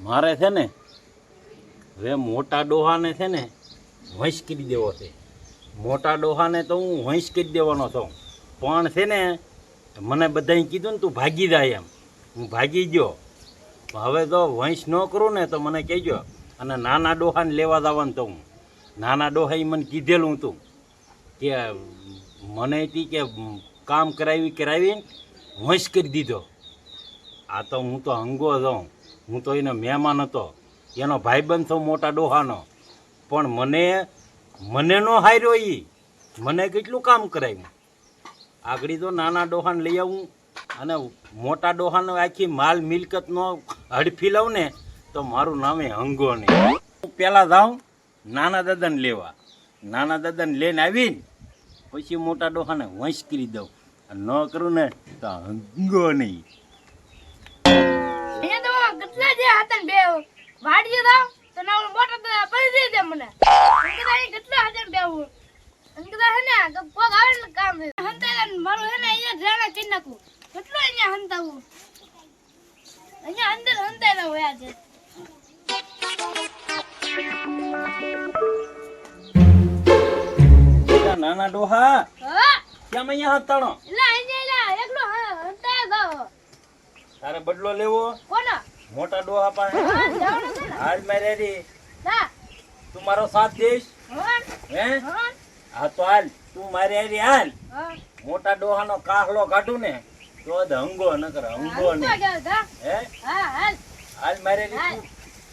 મારે છે ને, હવે મોટા ડોહાને છે ને વંશ કરી દેવો છે. મોટા ડોહાને તો હું વંશ કરી દેવાનો છું. પણ છે ને, મને બધાએ કીધું ને તું ભાગી જાય એમ. હું ભાગી ગયો. હવે તો વંશ ન કરું ને તો મને કહેજો. અને નાના ડોહાને લેવા જવાનું તો હું. નાના ડોહાએ મને કીધેલું હતું કે મને હતી કે કામ કરાવી કરાવીને વંશ કરી દીધો. આ તો હું તો હંગો જાઉં હું તો એનો મહેમાન હતો. એનો ભાઈબંધ છો મોટા ડોહાનો. પણ મને મને નો હાર્યો એ મને કેટલું કામ કરાવ્યું આગળ તો નાના ડોહાને લઈ આવું અને મોટા ડોહાને આખી માલ મિલકતનો હડફી લઉં ને તો મારું નામે હંગો નહીં. હું પહેલાં જાઉં, નાના દાદાને લેવા. નાના દાદાને લઈને આવીને પછી મોટા ડોહાને વંશ કરી દઉં. ન કરું ને તો હંગો નહીં. ને બે વાડીએ જાવ તો ના મોટો પડી દે મને. કેટલા હજાર ને બે હું ને કોક આવે ને કામ હંતા મારું હે ને અહીંયા રાણા કરી નાખું. કેટલું અહીંયા હંતાવું? અહીંયા અંદર હંતાઈ હોયા છે નાના ડોહા કેમ અહીંયા હતાણો? તારે બદલો લેવો? કોનો? મોટા ડોહા ને. હાલ મારે રે તું મારો સાથ દઈશ? હે? હા તો હાલ. તું મારે હારી હાલ. મોટા ડોહાનો કાહલો કાઢું ને તો જ હંગો કર હંગો ને હે? હાલ. મારે રે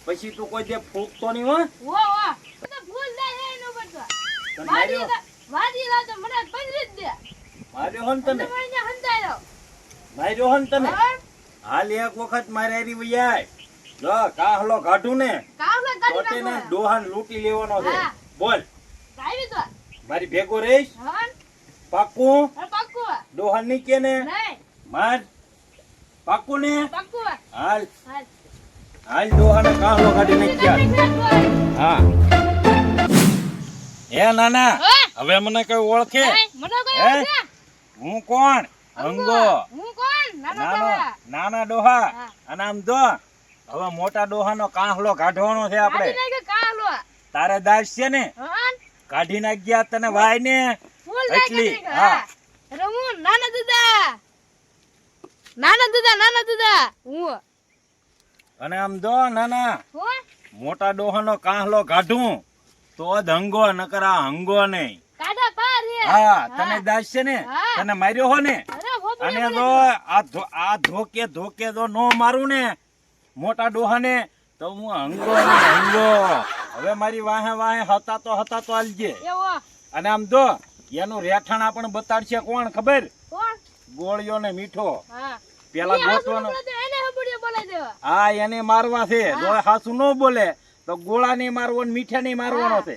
પછી તું કોઈ દે ફૂંકતો નહીં હો? માર્યો? રા- તમે? માર્યો હો ને તને તમે? ને હાલ એક વખત મારે હારી વૈયાય લો કાહલો કાઢું ને. કાવલે તો કાઢી નાખો ડોહાને લૂંટી લેવાનો છે. બોલ. કાવી તો. મારી ભેગો રહીશ? પાકું અરે પાક્કું ડોહા ની કે ને? માર. પાકું ને? પાક્કું હાલ. હાલ. ડોહાને કાહલો કાઢી નાખ્યા. હા. એ નાના. હવે મને કઈ ઓળખે? મને કઈ? ઓળખે? હું કોણ? અંગો. હું કોણ? નાનો નાનો. ડોહા. અને આમ જો હવે મોટા ડોહાનો કાહલો કાઢવાનો છે આપણે. તારે દાસ છે ને? કાઢી નાખ્યા તને ભાઈ ને? એટલી, હા. હા. નાના દાદા. નાના દાદા નાના દાદા. હું. અને આમ જો નાના. મોટા ડોહાનો કાહલો કાઢું તો જ હંગો નકર આ હંગો નહીં. હે. તને દાસ છે ને. તને માર્યો હો ને? અને જો આ આ ધોકે ધોકે જો નો મારું ને મોટા ડોહાને તો હું હંગો હંગો. હવે મારી વાહે વાહે હતા તો હતા તો આલજે અને આમ જો એનું રેઠાણા પણ બતાડશે કોણ ખબર? ગોળિયો ને મીઠો. પેલા ગોતવાનો. હા એને મારવા છે. જો હાસુ ન બોલે તો ગોળા નહીં મારવો ને મીઠા નહીં મારવાનો છે.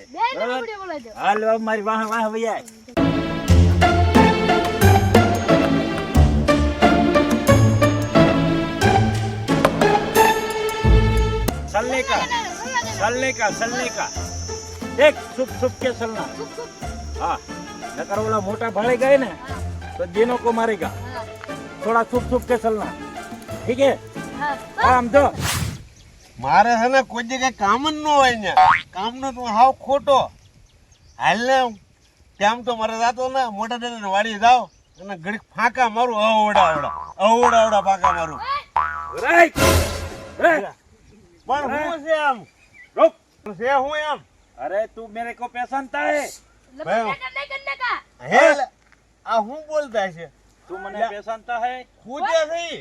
હાલ મારી વાહ વાહ વૈયાય. સલ્લેકા સલ્લેકા સલ્લેકા દેખ સુપ સુપ કે સલના હા નકર ઓલા મોટા ભાડે ગયે ને તો જેનો કો મારેગા થોડા સુપ સુપ કે સલના ઠીક હે આમ જો મારે છે ને કોઈ જગ્યાએ કામ જ ન હોય ને કામનો તું હાવ ખોટો હાલ ને તેમ તો મારે જાતો ને મોટા ડેલે વાડી જાવ અને ઘડીક ફાંકા મારું અવડા અવડા અવડા અવડા ફાંકા મારું રાઈટ રાઈટ પણ હું છે આમ रुक છે હું એમ अरे तू मेरे को पहचानता है ભાઈ. લગન નહીં કરી નાખા. હે આ હું બોલતા છે तू मने पहचानता है ખુદે થઈ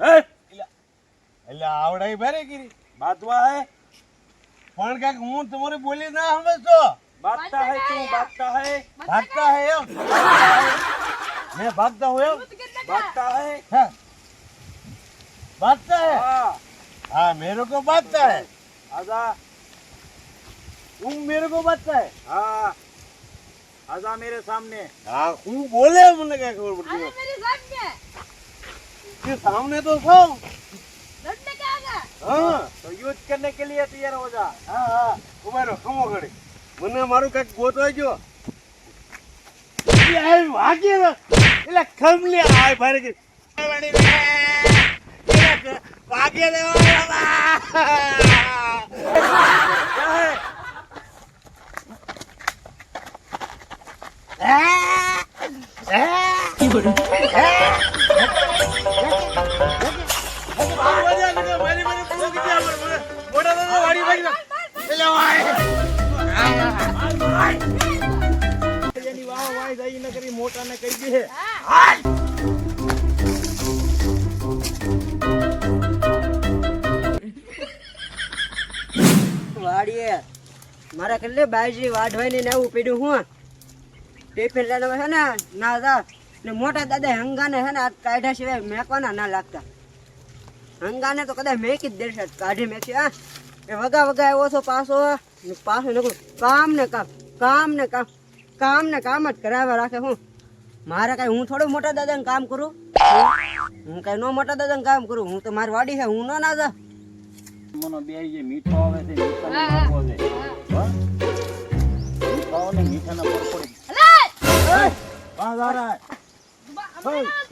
हैं? એટલે આવડાઈ ભારે કરી बात हुआ है પણ કાંઈક હું તમારી બોલી ના સમજતો बातता है तू बातता है ભાગતા હે એમ મેં ભાગતા હું એમ ભૂત કરી નાખા. बातता है હા ભાગતા હે हाँ हाँ मेरे को बांटता है आजा तुम मेरे को बांटता है हाँ आजा मेरे सामने हाँ હું બોલે મને કઈ ખબર પડતી અરે મેરી સામને. નથી ये सामने तो छो લડને કે આગા. हाँ तो युद्ध करने के लिए तैयार हो जा હા હા ઉભા રહો ખમો ઘડી મને મારું કઈક ગોતવાઈ ગયો એ આ વાગે રે. એટલે ખમલી આય ભારે કે વાહ જાય ન કહી દે વાડીએ મારે કેટલી બાજી વાઢવાની ને એવું પીડ્યું હું. ટિફિન લઈને છે ને, ના હતા ને મોટા દાદા હંગાને છે ને, આ કાઢ્યા સિવાય મેકવાના ના લાગતા. હંગાને તો કદાચ મેકી જ દેશે, કાઢી મેકી, હા. એ વગા વગા એવો છો પાછો પાછો નીકળું કામ ને કામ કામ ને કામ કામ ને કામ જ કરાવવા રાખે હું. મારે કઈ હું થોડું મોટા દાદાને કામ કરું? હું? કઈ નો મોટા દાદાને કામ કરું? હું તો મારી વાડી છે, હું નો ના જા મનો બે જે મીઠો આવે છે મીઠાનો નાખવો છે હા? મીઠો આવે ને મીઠાના પર પડી અલે कहाँ जा रहा है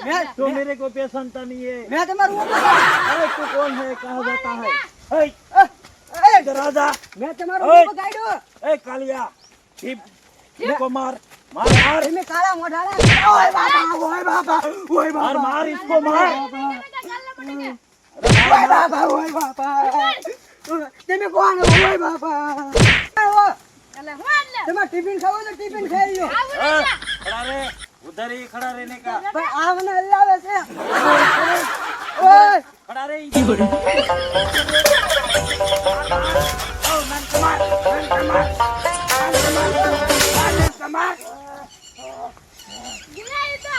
મેં तो मेरे को पहचानता नहीं है મેં તમારું હું કર્યું? अरे तू कौन है कहाँ जाता है हे, એ, इधर आ जा મેં તમારું ઓય! હું બગાડ્યું? ए कालिया ठीक इसको मार मार मार તમે કાળા મોઢાળા ઓય બાબા ઓય બાબા ઓય मार मार इसको मार ઓય બાબા ઓય બાબા તમે કોણ ઓય બાબા આવો, અલે હું એટલે તમારે ટિફિન ખાવો તો ટિફિન ખાઈ લો આવું ए, ને खड़ा रे उधर ही खड़ा रहने का પણ આ મને હલાવે છે ઓય खड़ा रे इधर। ગિનાઈ તો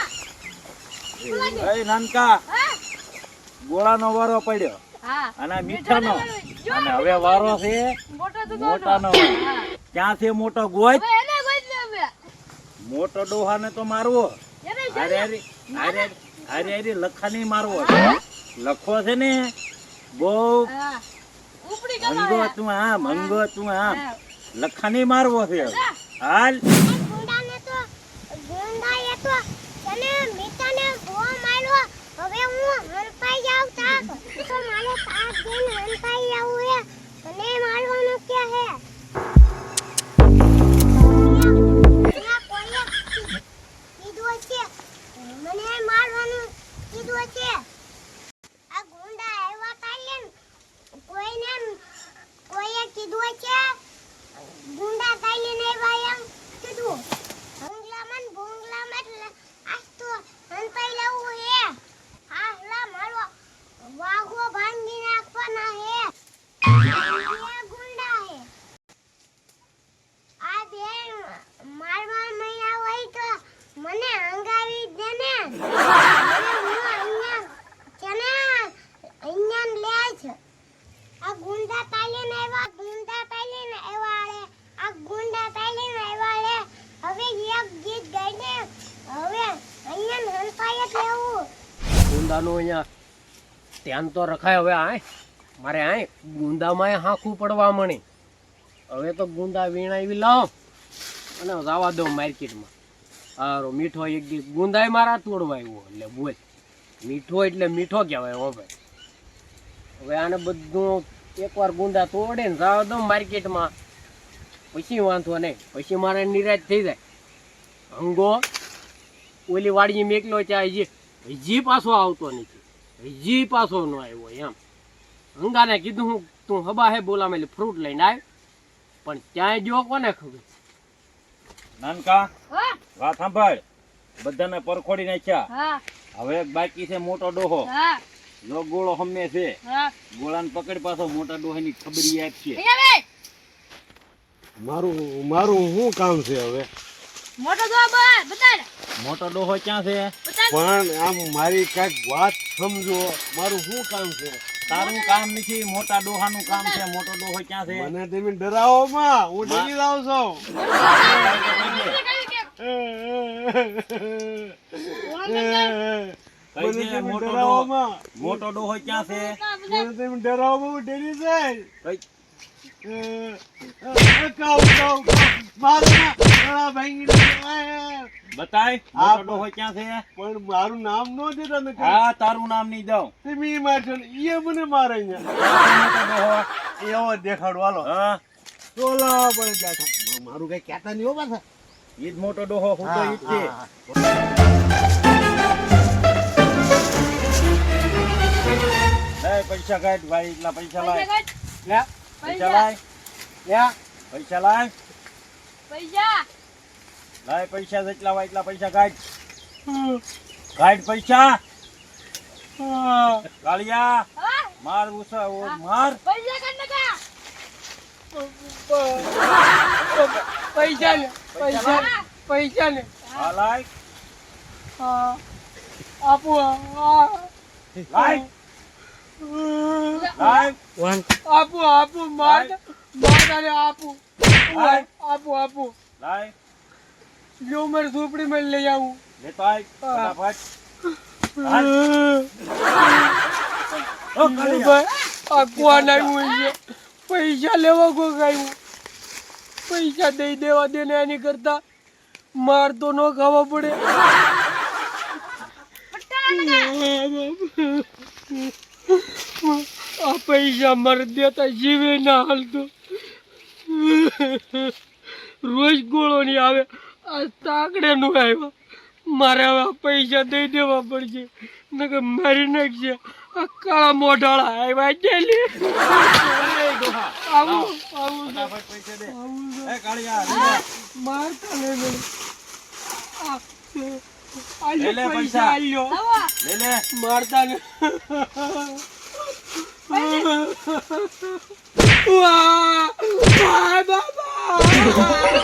ए, नानका હા ગોળાનો વારો પડ્યો. અને મીઠાનો. અને હવે વારો છે. મોટાનો. ક્યાં છે મોટો હવે મોટો ડોહાને તો મારવો. અરે અરે હારે હારે લખાની મારવો લખો છે ને. બહુ મંગો તું આ મંગો તું આ લખાની મારવો છે. હાલ ગુંડાને તો ગુંડાએ તો તને મીતાને બહુ માર્યો હવે હું હલપાઈ જાઉં તાક તો મારે તાક દઈને હલપાઈ જાવું હે તને મારવાનું કે હે? મને અંગાવી દે ને. અહીંયા કેને અહીંયા લે છે. આ ગુંડા તાલીને આવ્યા ગુંડા તાલીને આવ્યા રે આ ગુંડા તાલીને આવ્યા રે હવે એક ગીત ગાઈને હવે અહીંયા હંસાય લેવું. ગુંદાનું અહીંયા ધ્યાન તો રખાય હવે, આય. મારે આય ગુંદામાં હાંખું પડવા મણી હવે તો ગુંદા વીણાવી લાવ. અને જવા દો માર્કેટમાં. હારો મીઠો એક દિવસ ગુંદાય મારા તોડવા આવ્યો એટલે બોલ. મીઠો એટલે મીઠો કહેવાય હો ભાઈ. હવે આને બધું એકવાર ગુંદા તોડે ને જવા દો માર્કેટમાં. પછી વાંધો નહીં પછી મારે નિરાશ થઈ જાય. અંગો ઓલી વાડીએ મેકલો ત્યાં હજી હજી પાછો આવતો નથી. હજી પાછો ન આવ્યો એમ. હંગાને કીધું હું તું હબા હે બોલામાં એટલે ફ્રૂટ લઈને આવ. પણ ત્યાં જો કોને ખબર? નાનકા? વાત સાંભળ. બધાને પરખોડી નાખ્યા. હવે એક બાકી છે મોટો ડોહો. જો ગોળો હમે છે. હા. ગોળાને પકડ પાછો મોટા ડોહાની ખબરી આપશે. મારું મારું શું કામ છે હવે? મોટો તો બતાડ. મોટો ડોહો ક્યાં છે? પણ આમ મારી કાંઈક વાત સમજો. મારું શું કામ છે? તારું કામ નથી મોટા ડોહાનું કામ છે. મોટો ડોહો ક્યાં છે? મને તમે ડરાવો માં. હું ડરી જાઉં છું? મોટો ડોહો ક્યાં છે? મને તમે ડરાવો માં જાય. કઈ કાઉ કાઉ મારું ના નળા ભાંગી નાખ્યા. બતાય આ મોટો ક્યાં છે? પણ મારું નામ નો દેતા ને હા તારું નામ નહીં દઉં. મી મારશો ને ઈ મને મારે એવો દેખાડો હાલો. હા. પર બેઠા. મારું કઈ કહેતા નહીં હો પાછા. ઈ જ મોટો ડોહો હું તો ઈ જ છે. પૈસા કાઢ ભાઈ એટલા પૈસા લાય. લે પૈસા પૈસા. લાય. લે. પૈસા લાય. પૈસા. લાય પૈસા જેટલા હોય એટલા પૈસા કાઢ. કાઢ પૈસા. કાળિયા માર ઉસા ઓ માર. પૈસા કાઢ નકા. પૈસા ને પૈસા ને પૈસા ને હા લાય આ, આપો આ, લાય લાય આપો આપો માતા માતાને આપો લાય આપો આપો લાય જો મારી ઝૂંપડી માં લઈ આવું લેતો આય ફટાફટ હાલ. ઓ કાળિયા ભાઈ, આ કોણ આવ્યું છે પૈસા લેવા કોક આવ્યું? પૈસા દઈ દેવા દે ને એની કરતા માર તો ન ખાવા પડે. આ પૈસા મારે દેતા જીવે ના હાલતો રોજ ગોળો ની આવે. આ તાકડે નું આવ્યા. મારે હવે પૈસા દઈ દેવા પડશે. નકર મારી નાખશે. કાળા મોઢાળા આવ્યા ડેલી આવું આવું પૈસા દે આવું એ કાળિયા લે લે. મારતા લે લે. આ, લે લે આલ્યો પૈસા. પૈસા. આલ્યો. લે લે. મારતા ને વાહ વાહ બાબા.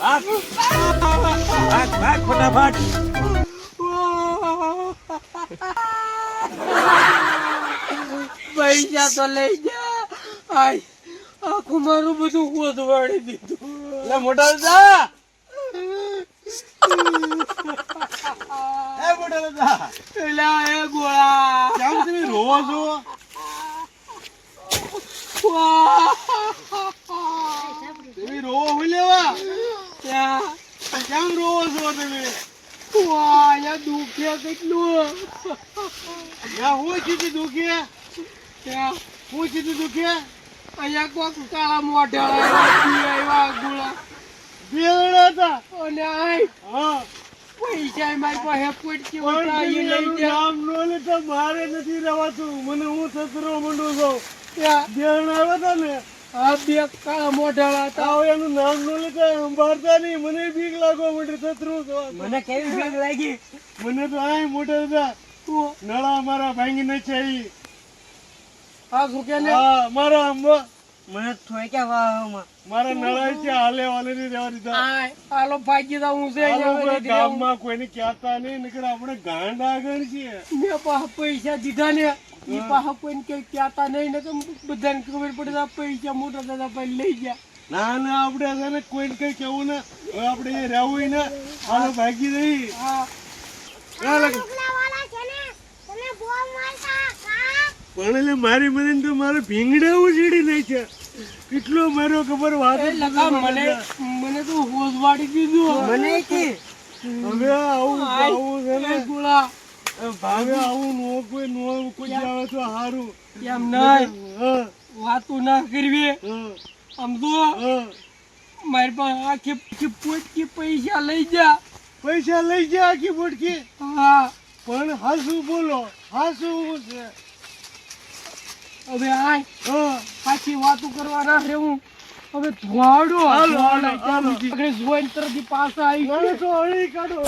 ભાગ ભાગ ભાગ ફટાફટ. પૈસા તો લઈ જા. આય આખું મારું બધું ગોદવાડી દીધું. લે મોટા દાદા એ મોટા દાદા એલા એ ગોળા. કેમ તમે રોવો છો? વાહ. તમે રોવો હું લેવા? ત્યાં કેમ રોવો છો તમે વાહ અહીંયા દુખ્યા કેટલું યા હું ચીધી દુખે ત્યાં હું ચીધી દુખે અહીંયા કોક કાળા મોઢાળા આવ્યા ગોળા બેડા હતા અને આઈ હા પૈસા મારી પાસે પોટકી ઉતારી લઈ નામ નો લેતા મારે નથી રહેવાતું મને હું સસરો મંડું છું ત્યાં બેન આવ્યા હતા ને આ બે કાળા મોઢાળા તાવ એનું નામ નો લેતા સંભાળતા નહીં. મને બીક લાગવા માંડી સસરું મને કેવી ભીખ લાગી? મને તો આય મોટા હતા નળા મારા ભાંગીને છે ઈ. આ શું કે ને? હા મારા અંબા. મને ઠોક્યા વાહમાં. મારા નળા છે હાલે દીધા. આલો ભાગી દા હું છે ગામમાં કોઈને કહેતા નહીં. નકર આપણે ગાંડા આગળ છીએ. મેં પૈસા દીધા ને. એ પાછા કોઈને કઈ કહેતા નહીં ને બધાને ખબર પડે પૈસા મોટા દાદા ભાઈ લઈ ગયા. ના ના આપણે છે ને કોઈને કઈ કેવું ને. હવે આપણે રહેવું ને. હાલો ભાગી રહી પણ એટલે મારી મને તો મારે ભીંગડા ઉછીડી નહીં છે કેટલો મારો ખબર વાત એ મને મને તો હોશ વાળી દીધું. મને કે? હવે આવું આવું છે ને. ગોળા. ભાવે આવું નો કોઈ નો કોઈ આવે તો સારું એમ નહીં. વાતું ના કરવી. આમ જો હા. મારી પાસે આખી આખી પોટકી પૈસા લઈ જા. પૈસા લઈ જા આખી પોટકી. હા. પણ હાસું બોલો. હાસું છે? હવે આ પાછી વાતું કરવા ના રહેવું. હવે ધોડો આગળ જોઈન તરફથી પાછા આવી ગયો તો હળી કાઢો